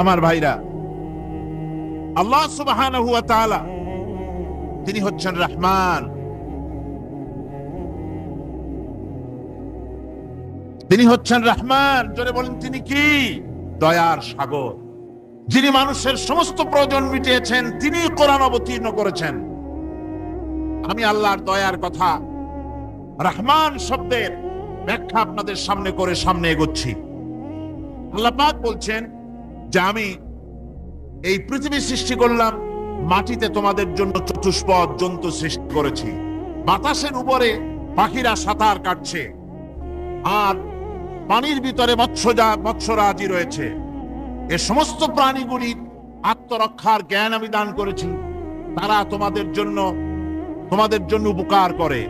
আমার ভাইরা, আল্লাহ তাআলা তিনি হচ্ছেন রহমান। তিনি হচ্ছেন রহমান। জোরে বলেন, তিনি কি? দয়ার সাগর। যিনি মানুষের সমস্ত প্রয়োজন মিটিয়েছেন, তিনি কোরআন অবতীর্ণ করেছেন। আমি আল্লাহর দয়ার কথা রহমান শব্দের ব্যাখ্যা আপনাদের সামনে করে সামনে এগোচ্ছি। আল্লাহ বলছেন যে আমি এই পৃথিবী সৃষ্টি করলাম, মাটিতে তোমাদের জন্য চতুষ্পদ জন্তু সৃষ্টি করেছি। বাতাসের উপরে পাখিরা সাঁতার কাটছে। আর পানির ভিতরে মৎস্যজা, মৎস্যরাজি রয়েছে। এ সমস্ত প্রাণীগুলি আত্মরক্ষার জ্ঞান আমি দান করেছি। তারা তোমাদের জন্য তোমাদের জন্য উপকার করে।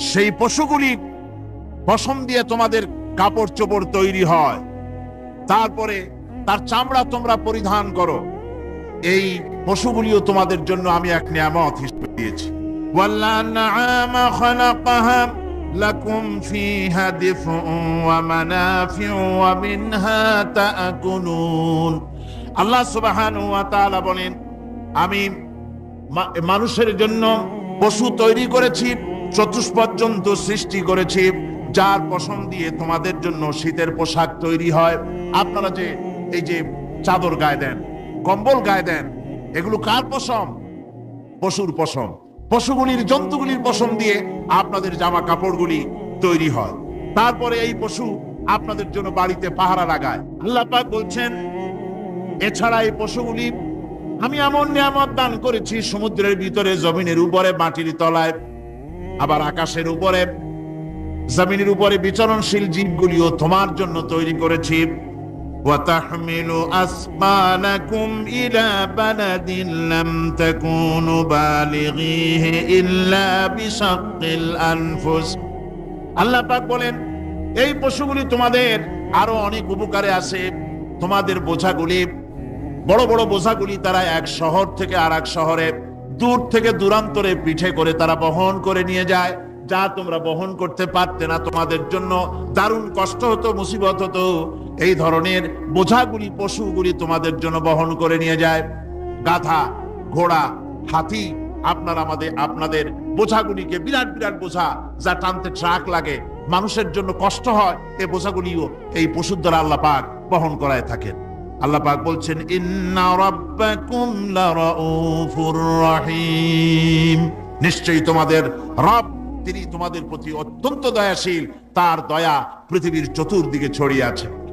সেই পশুগুলি পশম দিয়ে তোমাদের কাপড় চোপড় তৈরি হয়। তারপরে তার চামড়া তোমরা পরিধান করো। এই পশুগুলিও তোমাদের জন্য আমি এক নিয়ামত হিসেবে দিয়েছি। লাকুম ফিহা দিফউন ওয়া মানাফিউ ওয়া মিনহা তাআকুলুন। আল্লাহ সুবহানাহু বলেন, আমি মানুষের জন্য পশু তৈরি করেছি, চতুষ্পদ জন্তু সৃষ্টি করেছি, যার পশম দিয়ে তোমাদের জন্য শীতের পোশাক তৈরি হয়। আপনারা যে এই যে চাদর গায়ে দেন, কম্বল গায়ে দেন, এগুলো কার পশম? পশুর পশম। পশুগুলির জন্তুগুলির পশম দিয়ে আপনাদের জামা কাপড়গুলি তৈরি হয়। তারপরে এই পশু আপনাদের জন্য বাড়িতে পাহারা লাগায়। আল্লাহ পাক বলছেন, এছাড়া এই পশুগুলি আমি এমন নিয়ামত দান করেছি, সমুদ্রের ভিতরে, জমিনের উপরে, মাটির তলায়, আবার আকাশের উপরে। জমিনের উপরে বিচরণশীল জীবগুলিও তোমার জন্য তৈরি করেছি। وتحمل أثقالكم إلى بلد لم تكونوا بالغيه إلا بشق الأنفس আল্লাহ পাক বলেন এই পশুগুলি তোমাদের আরো অনেক উপকারে আছে তোমাদের বোঝাগুলি বড় বড় বোঝাগুলি তারা এক শহর থেকে আর এক শহরে দূর থেকে দূরান্তরে পিঠে করে তারা বহন করে নিয়ে যায় যা তোমরা বহন করতে পারতে না তোমাদের জন্য দারুণ কষ্ট হতো মুসিবত হতো এই ধরনের বোঝাগুলি, পশুগুলি তোমাদের জন্য বহন করে নিয়ে যায়। গাধা, ঘোড়া, হাতি, আপনার আমাদের, আপনাদের বোঝাগুলিকে বিরাট বিরাট বোঝা যা টানতে ট্রাক লাগে। মানুষের জন্য কষ্ট হয় এই বোঝাগুলিও এই পশুর দ্বারা আল্লাহ পাক বহন করায় থাকেন। আল্লাহ পাক বলছেন নিশ্চয়ই তোমাদের রব, তিনি তোমাদের প্রতি অত্যন্ত দয়াশীল। তার দয়া পৃথিবীর চতুর্দিকে ছড়িয়ে আছে।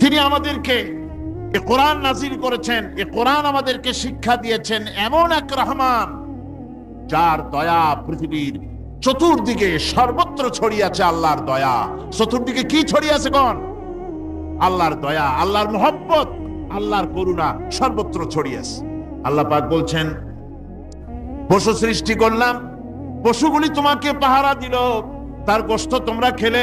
তিনি আমাদেরকে এ কোরআন নাজিল করেছেন, এ কোরআন আমাদেরকে শিক্ষা দিয়েছেন এমন এক রহমান, যার দয়া পৃথিবীর চতুর্দিকে সর্বত্র ছড়িয়ে আছে আল্লাহর দয়া। চতুর্দিকে কি ছড়িয়ে আছে কোন? আল্লাহর দয়া, আল্লাহর মোহব্বত, আল্লাহর করুণা সর্বত্র ছড়িয়ে আছে। আল্লাহ পাক বলছেন, পশু সৃষ্টি করলাম, পশুগুলি তোমাকে পাহারা দিল, তার গোস্ত তোমরা খেলে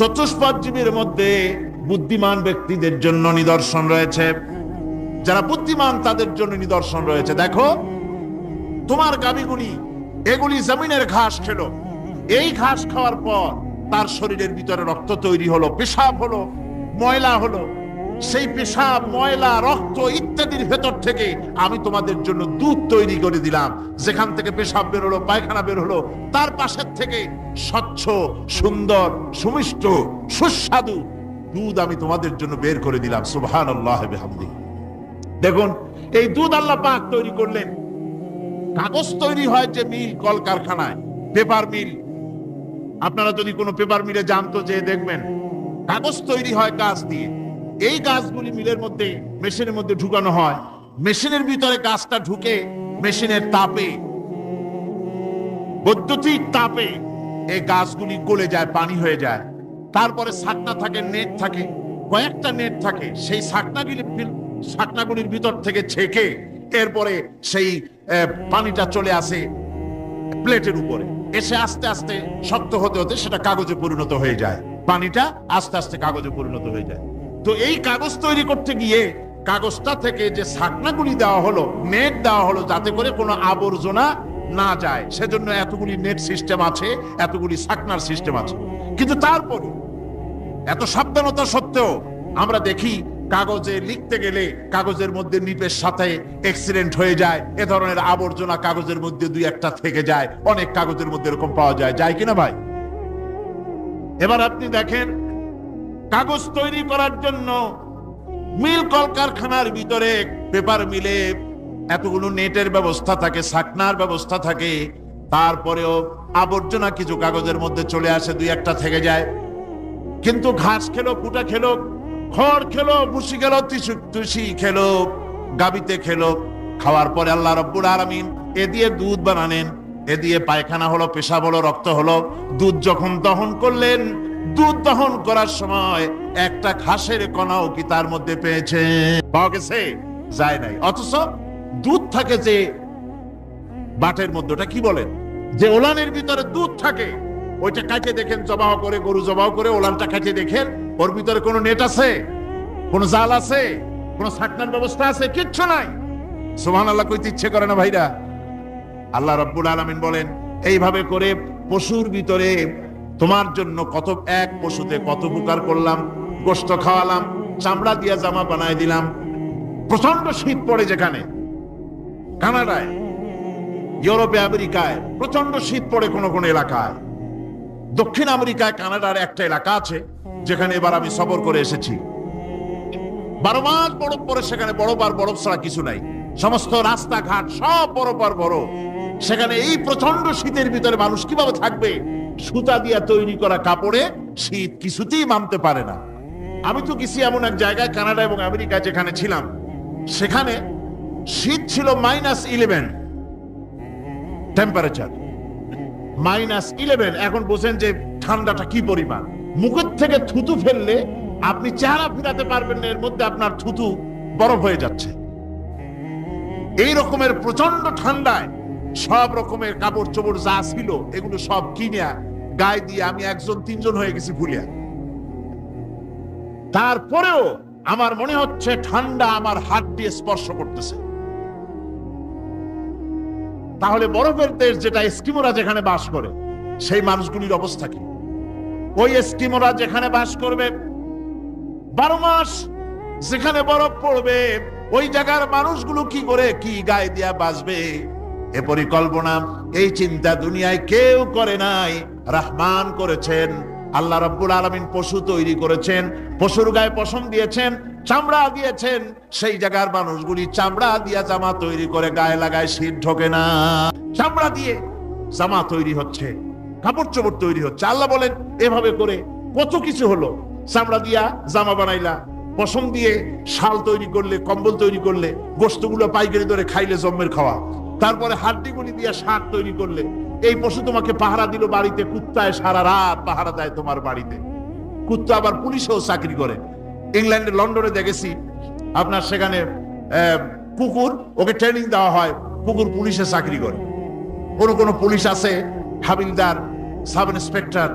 চতুষ্পদ মধ্যে বুদ্ধিমান ব্যক্তিদের জন্য নিদর্শন রয়েছে। যারা বুদ্ধিমান, তাদের জন্য নিদর্শন রয়েছে। দেখো, তোমার গাবিগুলি, এগুলি জমিনের ঘাস খেলো। এই ঘাস খাওয়ার পর তার শরীরের ভিতরে রক্ত তৈরি হলো, পেশাব হলো, ময়লা হলো। সেই পেশাব, ময়লা, রক্ত ইত্যাদির ভেতর থেকে আমি তোমাদের জন্য দুধ তৈরি করে দিলাম। যেখান থেকে পেশাব বের হলো, পায়খানা বের হলো, তার পাশের থেকে স্বচ্ছ, সুন্দর, সুমিষ্ট, সুস্বাদু দুধ আমি তোমাদের জন্য বের করে দিলাম। সুবহান দেখুন, এই দুধ আল্লাহ পাক তৈরি করলেন। কাগজ তৈরি হয় যে মিল কলকারখানায়, পেপার মিল। আপনারা যদি কোনো পেপার মিলে জানতো যে, দেখবেন, কাগজ তৈরি হয় কাজ দিয়ে। এই গাছগুলি মিলের মধ্যে, মেশিনের মধ্যে ঢুকানো হয়। মেশিনের ভিতরে গাছটা ঢুকে মেশিনের তাপে, বৈদ্যুতিক তাপে এই গাছগুলি গলে যায়, পানি হয়ে যায়। তারপরে ছাকনা থাকে, নেট থাকে, কয়েকটা নেট থাকে। সেই ছাকনাগুলি শাকনাগুলির ভিতর থেকে ছেঁকে এরপরে সেই পানিটা চলে আসে প্লেটের উপরে। এসে আস্তে আস্তে শক্ত হতে হতে সেটা কাগজে পরিণত হয়ে যায়। পানিটা আস্তে আস্তে কাগজে পরিণত হয়ে যায়। তো এই কাগজ তৈরি করতে গিয়ে কাগজটা থেকে যে ছাকনাগুলি দেওয়া হলো নেট দেওয়া হলো, যাতে করে কোনো আবর্জনা না যায়। সেজন্য এতগুলি নেট সিস্টেম আছে, এতগুলি ছাকনার সিস্টেম আছে। কিন্তু তারপরে, এত সাবধানতা সত্ত্বেও আমরা দেখি কাগজে লিখতে গেলে কাগজের মধ্যে নিপের সাথে অ্যাক্সিডেন্ট হয়ে যায়, এ ধরনের আবর্জনা কাগজের মধ্যে দুই একটা থেকে যায়, অনেক কাগজের মধ্যে এরকম পাওয়া যায়। যায় কিনা ভাই? এবার আপনি দেখেন কাগজ তৈরি করার জন্য মিল কলকারখানার ভিতরে পেপার মিলে এতগুলো নেটের ব্যবস্থা থাকে সাকনার ব্যবস্থা থাকে, তারপরেও আবর্জনা কিছু কাগজের মধ্যে চলে আসে, দুই একটা থেকে যায়। কিন্তু ঘাস খেলো কুটা খেলো, খড় খেলো, ভুসি খেলো তিসু তুসি খেলো গাবিতে খেলো, খাওয়ার পরে আল্লাহ রব্বুল আলামিন এ দিয়ে দুধ বানালেন, এ দিয়ে পায়খানা হলো, পেশাব হলো, রক্ত হলো, দুধ যখন দহন করলেন দুধ দহন করার সময় একটা ঘাসের কণাও কি তার মধ্যে পেয়েছে? পাওয়া গেছে? যায় নাই। অথচ দুধ থাকে যে বাটের মধ্যে, ওটা কি বলেন যে ওলানের ভিতরে দুধ থাকে, ওইটা কাটে দেখেন জবাহ করে, গরু জবাহ করে, ওলানটা কাটে দেখেন, ওর ভিতরে কোনো নেট আছে? কোনো জাল আছে? কোনো ছাকনার ব্যবস্থা আছে? কিচ্ছু নাই। সোহান আল্লাহ কইতে ইচ্ছে করে না ভাইরা। আল্লাহ রব্বুল আলামিন বলেন, এইভাবে করে পশুর ভিতরে তোমার জন্য কত এক পশুতে কত উপকার করলাম গোস্ত খাওয়ালাম, চামড়া দিয়া জামা বানায় দিলাম। প্রচণ্ড শীত পড়ে যেখানে, কানাডায়, ইউরোপে, আমেরিকায় প্রচণ্ড শীত পড়ে কোন কোন এলাকায়। দক্ষিণ আমেরিকায়, কানাডার একটা এলাকা আছে, যেখানে এবার আমি সফর করে এসেছি। বারো মাস বরফ পরে সেখানে, বরফ আর বরফ ছাড়া কিছু নাই। সমস্ত রাস্তাঘাট সব বরফ আর বরফ। সেখানে এই প্রচণ্ড শীতের ভিতরে মানুষ কীভাবে থাকবে? সুতা দিয়া তৈরি করা কাপড়ে শীত কিছুতেই মানতে পারে না। আমি তো গেছি এমন এক জায়গায়, কানাডা এবং আমেরিকা যেখানে ছিলাম। সেখানে শীত ছিল minus eleven temperature minus eleven এখন বোঝেন যে ঠান্ডাটা কি পরিমাণ। মুখের থেকে থুতু ফেললে আপনি চেহারা ফিরাতে পারবেন না, এর মধ্যে আপনার থুতু বরফ হয়ে যাচ্ছে। এই রকমের প্রচণ্ড ঠান্ডায় সব রকমের কাপড় চোপড় যা ছিল, এগুলো সব কিনে গায়ে দিয়ে আমি একজন, তিনজন হয়ে গেছি ভুলিয়া। তারপরেও আমার মনে হচ্ছে ঠান্ডা আমার হাত দিয়ে স্পর্শ করতেছে। তাহলে বরফের দেশ যেটা এস্কিমোরা যেখানে বাস করে, সেই মানুষগুলির অবস্থা কি? ওই এস্কিমোরা যেখানে বাস করবে, বারো মাস যেখানে বরফ পড়বে, ওই জায়গার মানুষগুলো কি করে কি গায়ে দিয়া বাঁচবে? এ পরিকল্পনা, এই চিন্তা দুনিয়ায় কেউ করে নাই। রহমান করেছেন, আল্লাহ রব্বুল আলমিন পশু তৈরি করেছেন, পশুর গায়ে পশম দিয়েছেন, চামড়া দিয়েছেন। সেই জায়গার মানুষগুলি চামড়া দিয়া জামা তৈরি করে গায়ে লাগায় শীত ঢোকে না। চামড়া দিয়ে জামা তৈরি হচ্ছে কাপড় চোপড় তৈরি হচ্ছে। আল্লাহ বলেন, এভাবে করে কত কিছু হলো। চামড়া দিয়া জামা বানাইলা, পশম দিয়ে শাল তৈরি করলে, কম্বল তৈরি করলে গোস্তগুলো পাইকারি ধরে খাইলে জম্মের খাওয়া। তারপরে হাড্ডিগুলি দিয়ে সার তৈরি করলে। এই পশু তোমাকে পাহারা দিল বাড়িতে, কুত্তায় সারা রাত পাহারা দেয় তোমার বাড়িতে। কুত্তা আবার পুলিশেও চাকরি করে। ইংল্যান্ডে লন্ডনে দেখেছি, আপনার সেখানে কুকুর ওকে ট্রেনিং দেওয়া হয় কুকুর পুলিশে চাকরি করে। কোনো কোনো পুলিশ আছে, হাবিলদার, সাব ইন্সপেক্টর,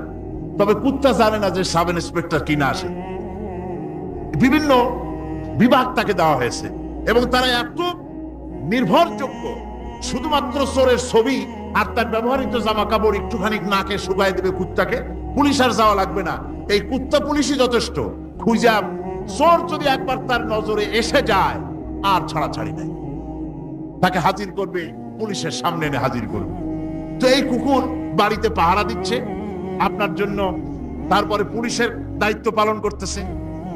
তবে কুত্তা জানে না যে সাব ইন্সপেক্টর কিনা আসে। বিভিন্ন বিভাগ তাকে দেওয়া হয়েছে, এবং তারা এত নির্ভরযোগ্য শুধুমাত্র চোরের ছবি আর তার ব্যবহৃত জামা কাপড় একটুখানি নাকে শুকায় দেবে কুত্তাকে, পুলিশ আর যাওয়া লাগবে না। এই কুত্তা পুলিশই যথেষ্ট। খুঁজা, চোর যদি একবার তার নজরে এসে যায়, আর ছাড়াছাড়ি নাই। তাকে হাজির করবে, পুলিশের সামনে এনে হাজির করবে। তো এই কুকুর বাড়িতে পাহারা দিচ্ছে। আপনার জন্য তারপরে পুলিশের দায়িত্ব পালন করতেছে।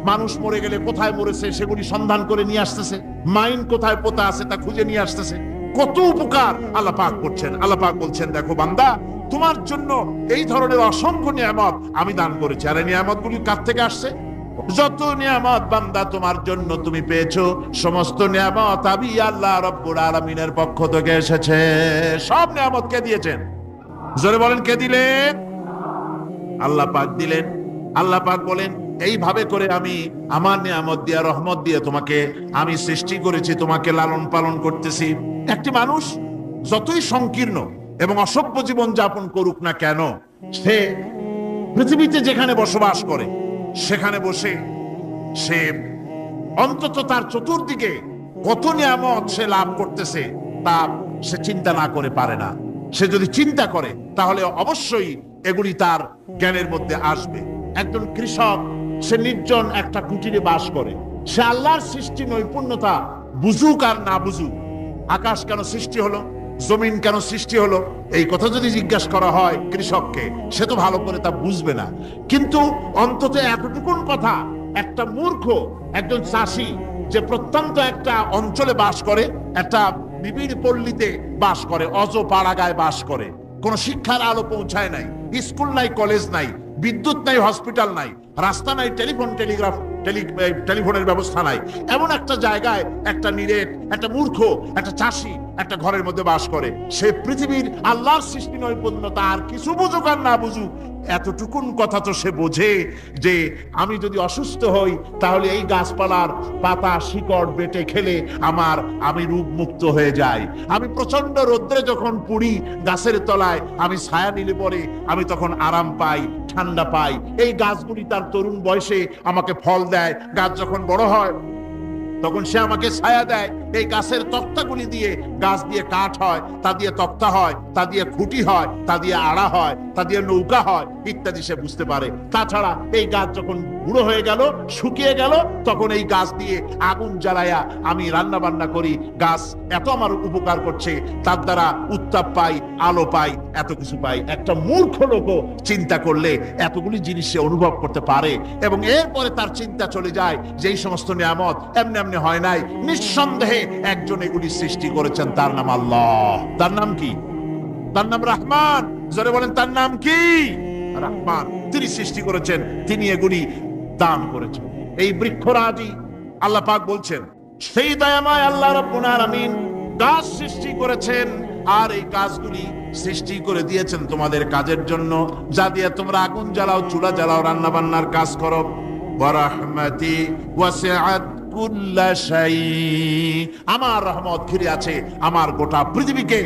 মানুষ মরে গেলে কোথায় মরেছে, সেগুলি সন্ধান করে নিয়ে আসতেছে। মাইন কোথায় পোতা আছে তা খুঁজে নিয়ে আসতেছে। কত উপকার আল্লাহ পাক করছেন। আল্লাহ পাক বলছেন, দেখো বান্দা, তোমার জন্য এই ধরনের অসংখ্য নিয়ামত আমি দান করেছি। আর এই নিয়ামত গুলি কার থেকে আসছে? যত নিয়ামত বান্দা তোমার জন্য তুমি পেয়েছ, সমস্ত নিয়ামত আমি আল্লাহ রব্বুল আলামিনের পক্ষ থেকে এসেছে। সব নিয়ামত কে দিয়েছেন? জোরে বলেন, কে দিলেন? আল্লাহ পাক দিলেন। আল্লাহ পাক বলেন এইভাবে করে আমি আমার নিয়ামত দিয়ে, রহমত দিয়ে তোমাকে আমি সৃষ্টি করেছি, তোমাকে লালন পালন করতেছি। একটি মানুষ যতই সংকীর্ণ এবং অসভ্য জীবন যাপন করুক না কেন, সে পৃথিবীতে যেখানে বসবাস করে, সেখানে বসে সে অন্তত তার চতুর্দিকে কত নিয়ামত সে লাভ করতেছে, তা সে চিন্তা না করে পারে না। সে যদি চিন্তা করে, তাহলে অবশ্যই এগুলি তার জ্ঞানের মধ্যে আসবে। একজন কৃষক সে নির্জন একটা কুটিরে বাস করে। সে আল্লাহর সৃষ্টি নৈপুণ্যতা বুঝুক আর না বুঝুক, আকাশ কেন সৃষ্টি হলো, জমিন কেন সৃষ্টি হলো, এই কথা যদি জিজ্ঞাসা করা হয় কৃষককে, সে তো ভালো করে তা বুঝবে না। কিন্তু অন্তত এতটুকুন কথা, একটা মূর্খ, একজন চাষি যে প্রত্যন্ত একটা অঞ্চলে বাস করে, একটা নিবিড় পল্লীতে বাস করে অজ পাড়াগায় বাস করে। কোন শিক্ষার আলো পৌঁছায় নাই, স্কুল নাই, কলেজ নাই, বিদ্যুৎ নাই, হসপিটাল নাই রাস্তা নাই, টেলিফোন, টেলিগ্রাফ, টেলি টেলিফোনের ব্যবস্থা নাই। এমন একটা জায়গায় একটা নিরেট, একটা মূর্খ, একটা চাষি একটা ঘরের মধ্যে বাস করে। সে পৃথিবীর আল্লাহর সৃষ্টি নৈপুণ্যতা আর কিছু বুঝুক আর না বুঝুক, এতটুকুন কথা তো সে বোঝে যে আমি যদি অসুস্থ হই, তাহলে এই গাছপালার পাতা, শিকড় বেটে খেলে আমার, আমি রূপ মুক্ত হয়ে যাই। আমি প্রচণ্ড রোদ্রে যখন পুড়ি গাছের তলায় আমি ছায়া নিলে পরে আমি তখন আরাম পাই। ঠান্ডা পাই এই গাছগুলি তার তরুণ বয়সে আমাকে ফল দেয়। গাছ যখন বড় হয়, তখন সে আমাকে ছায়া দেয়। এই গাছের তক্তাগুলি দিয়ে গাছ দিয়ে কাঠ হয়, তা দিয়ে তক্তা হয়, তা দিয়ে খুঁটি হয়, তা দিয়ে আড়া হয়, তা দিয়ে নৌকা হয়, ইত্যাদি সে বুঝতে পারে। তাছাড়া এই গাছ যখন বুড়ো হয়ে গেল, শুকিয়ে গেল, তখন এই গাছ দিয়ে আগুন জ্বালায়া আমি রান্না বান্না করি। গাছ এত আমার উপকার করছে, তার দ্বারা উত্তাপ পাই, আলো পাই, এত কিছু পাই। একটা মূর্খ লোকও চিন্তা করলে এতগুলি জিনিস সে অনুভব করতে পারে এবং এরপরে তার চিন্তা চলে যায় যে এই সমস্ত নিয়ামত এমনি এমনি হয় নাই। নিঃসন্দেহে একজন এগুলি সৃষ্টি করেছেন, তার নাম আল্লাহ। তার নাম কি? তার নাম রহমান। জোরে বলেন, তার নাম কি? রহমান। তিনি সৃষ্টি করেছেন, তিনি এগুলি দান করেছেন এই বৃক্ষরাজি আল্লাহ পাক বলছেন, সেই দয়াময় আল্লাহ রব্বুল আলামিন গাছ সৃষ্টি করেছেন আর এই গাছগুলি সৃষ্টি করে দিয়েছেন তোমাদের কাজের জন্য। যা দিয়ে তোমরা আগুন জ্বালাও, চুলা জ্বালাও রান্না বান্নার কাজ করো। ওয়ারাহমাতি ওয়াসিআত আমার রহমত ঘিরে আছে আমার গোটা পৃথিবীকে।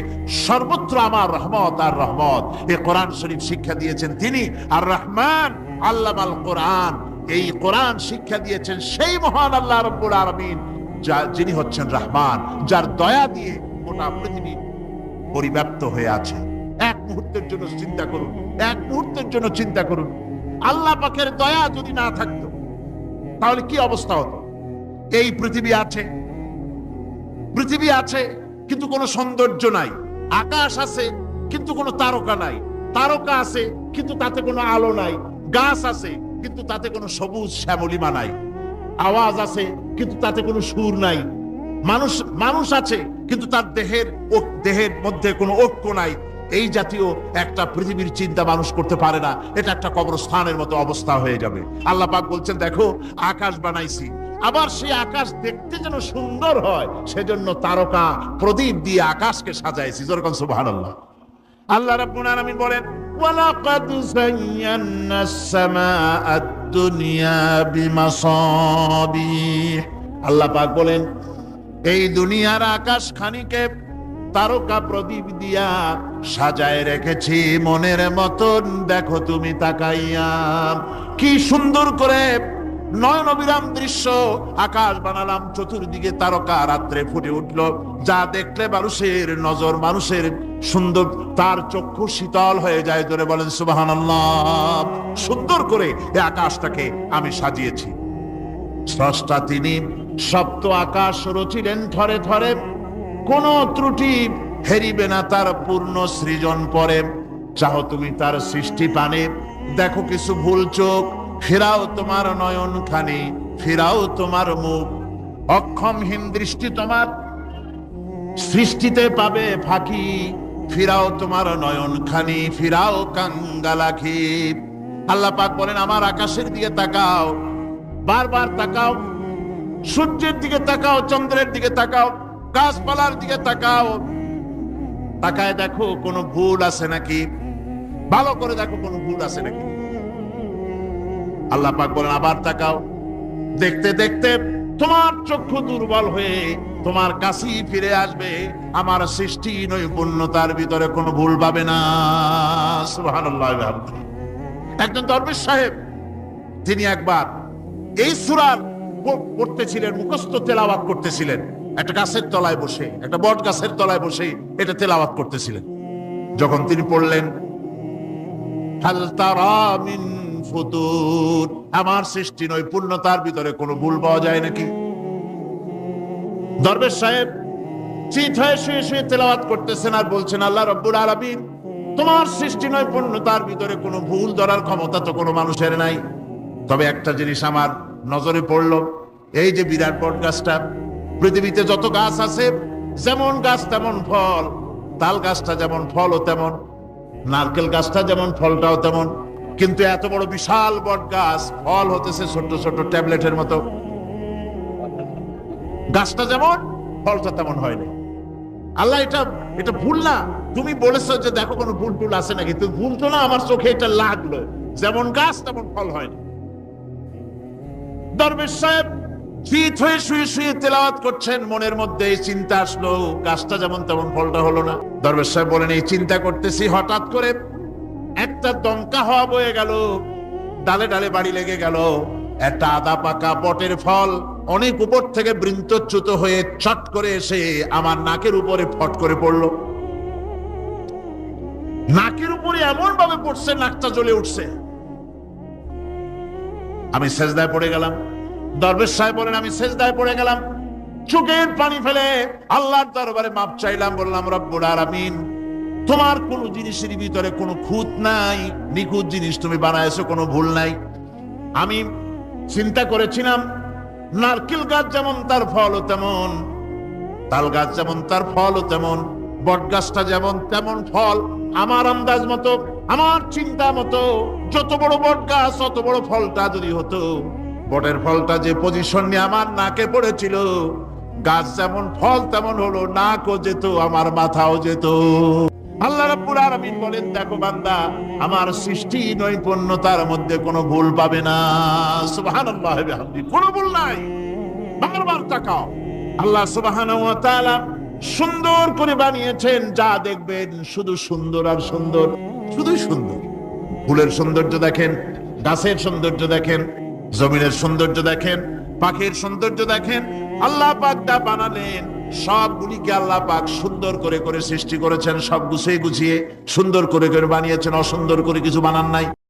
সর্বত্র আমার রহমত, আর রহমত। এ কোরআন শরীফ শিক্ষা দিয়েছেন তিনি আর রহমান আল্লাহ আল কোরআন। এই কোরআন শিক্ষা দিয়েছেন সেই মহান আল্লাহ রব্বুল আলামিন, যা যিনি হচ্ছেন রহমান, যার দয়া দিয়ে গোটা পৃথিবী পরিব্যাপ্ত হয়ে আছে। এক মুহূর্তের জন্য চিন্তা করুন, এক মুহূর্তের জন্য চিন্তা করুন। আল্লাহ পাকের দয়া যদি না থাকতো, তাহলে কি অবস্থা হতো? এই পৃথিবী আছে পৃথিবী আছে, কিন্তু কোনো সৌন্দর্য নাই। আকাশ আছে, কিন্তু কোনো তারকা নাই। তারকা আছে, কিন্তু তাতে কোনো আলো নাই। গাছ আছে কিন্তু তাতে কোনো সবুজ শ্যামলিমা নাই। আওয়াজ আছে, কিন্তু তাতে কোনো সুর নাই। মানুষ মানুষ আছে, কিন্তু তার দেহের দেহের মধ্যে কোনো ঐক্য নাই। এই জাতীয় একটা পৃথিবীর চিন্তা মানুষ করতে পারে না। এটা একটা কবরস্থানের মতো অবস্থা হয়ে যাবে। আল্লাহ পাক বলছেন, দেখো, আকাশ বানাইছি। আবার সেই আকাশ দেখতে যেন সুন্দর হয়, সেজন্য তারকা প্রদীপ দিয়ে আকাশকে সাজাইছি। যেরকম সুবহানাল্লাহ। আল্লাহ রাব্বুল আলামিন বলেন ওয়ালাকাদ زينا السماء الدنيا বিমাসাবিহ আল্লাহ পাক বলেন, এই দুনিয়ার আকাশ খানিকে তারকা প্রদীপ দিয়া সাজায় রেখেছি মনের মতন। দেখো তুমি তাকাইয়া, কি সুন্দর করে নয়ন অবিরাম দৃশ্য আকাশ বানালাম চতুর্দিকে তারকা রাত্রে ফুটে উঠল। যা দেখলে মানুষের নজর, মানুষের সুন্দর, তার চক্ষু শীতল হয়ে যায়। ধরে বলেন সুবাহান সুন্দর করে এই আকাশটাকে আমি সাজিয়েছি। স্রষ্টা তিনি সপ্ত আকাশ রচিলেন থরে থরে। কোন ত্রুটি হেরিবে না তার পূর্ণ সৃজন পরে। চাহ তুমি তার সৃষ্টি পানে। দেখো কিছু ভুল চোখ ফেরাও তোমার নয়ন খানি ফেরাও তোমার মুখ। অক্ষমহীন দৃষ্টি তোমার, সৃষ্টিতে পাবে ফাঁকি। ফিরাও তোমার নয়ন খানি ফিরাও কাঙ্গালাখি আল্লাহ পাক বলেন, আমার আকাশের দিকে তাকাও, বারবার তাকাও, সূর্যের দিকে তাকাও, চন্দ্রের দিকে তাকাও, গাছপালার দিকে তাকাও। তাকায় দেখো কোনো ভুল আছে নাকি? ভালো করে দেখো কোনো ভুল আছে নাকি? আল্লাহ পাক বলেন, আবার তাকাও। দেখতে দেখতে তোমার চক্ষু দুর্বল হয়ে তোমার কাছেই ফিরে আসবে। আমার সৃষ্টি নৈপুণ্যতার ভিতরে কোনো ভুল পাবে না। একজন দরবেশ সাহেব, তিনি একবার এই সুরার পড়তেছিলেন, মুখস্থ তেলাওয়াত করতেছিলেন। একটা গাছের তলায় বসে, একটা বট গাছের তলায় বসে এটা তেলাওয়াত করতেছিলেন। যখন তিনি পড়লেন মিন ফুতুর আমার সৃষ্টি নৈপুণ্যতার ভিতরে কোনো ভুল পাওয়া যায় নাকি? দরবেশ সাহেব চিত হয়ে শুয়ে শুয়ে তেলাওয়াত করতেছেন আর বলছেন, আল্লাহ রব্বুল আলামিন, তোমার সৃষ্টি নৈপুণ্যতার ভিতরে কোনো ভুল ধরার ক্ষমতা তো কোনো মানুষের নাই। তবে একটা জিনিস আমার নজরে পড়ল, এই যে বিরাট বট গাছটা, পৃথিবীতে যত গাছ আছে, যেমন গাছ তেমন ফল। তাল গাছটা যেমন ফলও তেমন, নারকেল গাছটা যেমন ফলটাও তেমন কিন্তু এত বড় বিশাল বট গাছ, ফল হতেছে ছোট ছোট ট্যাবলেটের মতো। গাছটা যেমন, ফলটা তেমন হয়নি আল্লাহ, এটা এটা ভুল না। তুমি বলেছ যে দেখো কোনো ভুল টুল আছে নাকি, তুমি ভুল তো না, আমার চোখে এটা লাগল। যেমন গাছ, তেমন ফল হয়নি দরবেশ সাহেব চিত হয়ে শুয়ে শুয়ে তেলাওয়াত করছেন, মনের মধ্যে এই চিন্তা আসলো, গাছটা যেমন তেমন ফলটা হলো না। দরবেশ সাহেব বলেন, এই চিন্তা করতেছি, হঠাৎ করে একটা দমকা হওয়া বয়ে গেল। ডালে ডালে বাড়ি লেগে গেল। একটা আদা পাকা বটের ফল অনেক উপর থেকে বৃন্তচ্যুত হয়ে চট করে এসে আমার নাকের উপরে ফট করে পড়ল। নাকের উপরে এমন ভাবে পড়ছে, নাকটা জ্বলে উঠছে। আমি সেজদায় পড়ে গেলাম। দরবেশ সাহেব বলেন, আমি সেজদায় পড়ে গেলাম। চোখের পানি ফেলে আল্লাহর দরবারে মাপ চাইলাম, বললাম, রব্বুল আলামিন তোমার কোন জিনিসের ভিতরে কোনো খুঁত নাই, নিখুঁত জিনিস তুমি বানাইছো কোনো ভুল নাই। আমি চিন্তা করেছিলাম, নারকেল গাছ যেমন তার ফলও তেমন, তাল গাছ যেমন তার ফলও তেমন, বট গাছটা যেমন তেমন ফল, আমার আন্দাজ মতো, আমার চিন্তা মতো, যত বড় বট গাছ অত বড় ফলটা যদি হতো, বটের ফলটা যে পজিশন নিয়ে আমার নাকে পড়েছিল, গাছ যেমন ফল তেমন হলো, নাকও যেত, আমার মাথাও যেত। আল্লাহ রাব্বুল আলামিন বলেন, দেখো বান্দা, আমার সৃষ্টি নৈপুণ্যতার মধ্যে কোনো ভুল পাবে না। সুবহানাল্লাহ বিহামদি কোনো ভুল নাই। বারবার তাকাও। আল্লাহ সুবহানাহু ওয়া তাআলা সুন্দর করে বানিয়েছেন, যা দেখবেন শুধু সুন্দর আর সুন্দর, শুধুই সুন্দর। ফুলের সৌন্দর্য দেখেন, গাছের সৌন্দর্য দেখেন, জমিনের সৌন্দর্য দেখেন, পাখির সৌন্দর্য দেখেন। আল্লাহ পাক যা বানালেন সবগুলিকে আল্লাহ পাক সুন্দর করে করে সৃষ্টি করেছেন, সব গুছিয়ে গুছিয়ে সুন্দর করে করে বানিয়েছেন, অসুন্দর করে কিছু বানান নাই।